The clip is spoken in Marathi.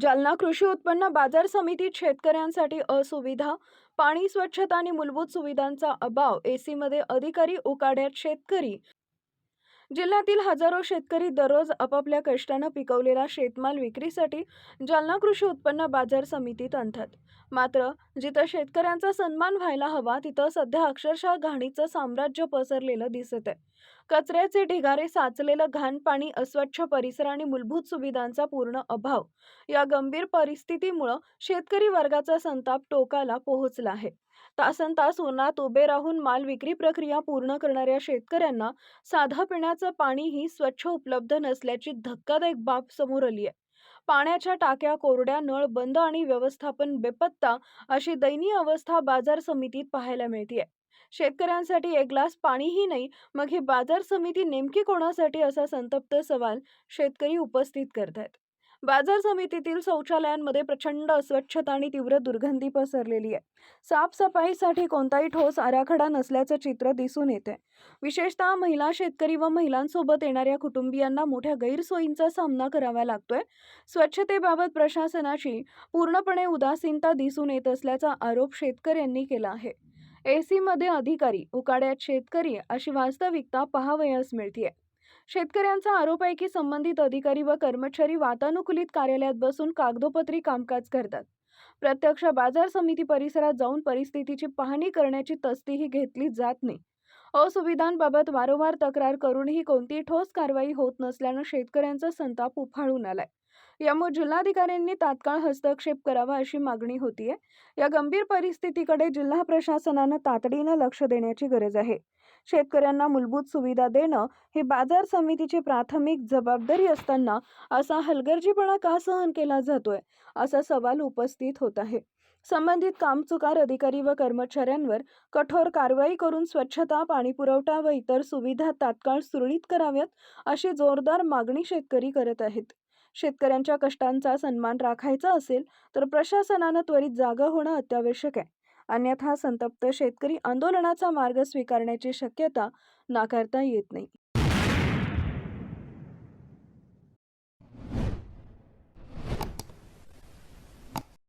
जालना कृषी उत्पन्न बाजार समितीत शेतकऱ्यांसाठी असुविधा पाणी स्वच्छता आणि मूलभूत सुविधांचा अभाव एसीमध्ये अधिकारी उकाड्यात शेतकरी जिल्ह्यातील हजारो शेतकरी दररोज आपापल्या कष्टानं पिकवलेला शेतमाल विक्रीसाठी जालना कृषी उत्पन्न बाजार समितीत आणतात. मात्र जिथं शेतकऱ्यांचा सन्मान व्हायला हवा तिथं सध्या अक्षरशः घाणीचं साम्राज्य पसरलेलं दिसत आहे कचऱ्याचे ढिगारे साचलेलं घाण पाणी अस्वच्छ परिसर आणि मूलभूत सुविधांचा पूर्ण अभाव या गंभीर परिस्थितीमुळं शेतकरी वर्गाचा संताप टोकाला पोहोचला आहे. तासन तास उन्हात उभे राहून माल विक्री प्रक्रिया पूर्ण करणाऱ्या शेतकऱ्यांना साधं पिण्याचं पाणीही स्वच्छ उपलब्ध नसल्याची धक्कादायक बाब समोर आली आहे. पाण्याच्या टाक्या कोरड्या नळ बंद आणि व्यवस्थापन बेपत्ता अशी दयनीय अवस्था बाजार समितीत पाहायला मिळते शेतकऱ्यांसाठी एक ग्लास पाणीही नाही मग ही बाजार समिती नेमकी कोणासाठी असा संतप्त सवाल शेतकरी उपस्थित करतायत? बाजार समितीतील शौचालयांमध्ये प्रचंड अस्वच्छता आणि तीव्र दुर्गंधी पसरलेली आहे. साफसफाईसाठी कोणताही ठोस आराखडा नसल्याचं चित्र दिसून येते विशेषतः महिला शेतकरी व महिलांसोबत येणाऱ्या कुटुंबियांना मोठ्या गैरसोयींचा सामना करावा लागतोय. स्वच्छतेबाबत प्रशासनाची पूर्णपणे उदासीनता दिसून येत असल्याचा आरोप शेतकऱ्यांनी केला आहे. एसीमध्ये अधिकारी उकाड्यात शेतकरी अशी वास्तविकता पाहावयास मिळतीये. शेतकऱ्यांचा आरोप आहे की संबंधित अधिकारी व कर्मचारी वातानुकूलित कार्यालयात बसून कागदोपत्री कामकाज करतात. प्रत्यक्ष बाजार समिती परिसरात जाऊन परिस्थितीची पाहणी करण्याची तस्तीही घेतली जात नाही. असुविधांबाबत वारंवार तक्रार करूनही कोणतीही ठोस कारवाई होत नसल्यानं शेतकऱ्यांचा संताप उफाळून आलाय. यामुळे जिल्हाधिकाऱ्यांनी तात्काळ हस्तक्षेप करावा अशी मागणी होतीये. या गंभीर परिस्थितीकडे जिल्हा प्रशासनानं तातडीनं लक्ष देण्याची गरज आहे. शेतकऱ्यांना मूलभूत सुविधा देणं ही बाजार समितीची प्राथमिक जबाबदारी असताना असा हलगर्जीपणा का सहन केला जातोय? असा सवाल उपस्थित होत आहे. संबंधित कामचुकार अधिकारी व कर्मचाऱ्यांवर कठोर कारवाई करून स्वच्छता पाणीपुरवठा व इतर सुविधा तात्काळ सुरळीत कराव्यात अशी जोरदार मागणी शेतकरी करत आहेत. शेतकऱ्यांच्या कष्टांचा सन्मान राखायचा असेल तर प्रशासनानं त्वरित जागा होणं अत्यावश्यक आहे. अन्यथा संतप्त शेतकरी आंदोलनाचा मार्ग स्वीकारण्याची शक्यता नाकारता येत नाही.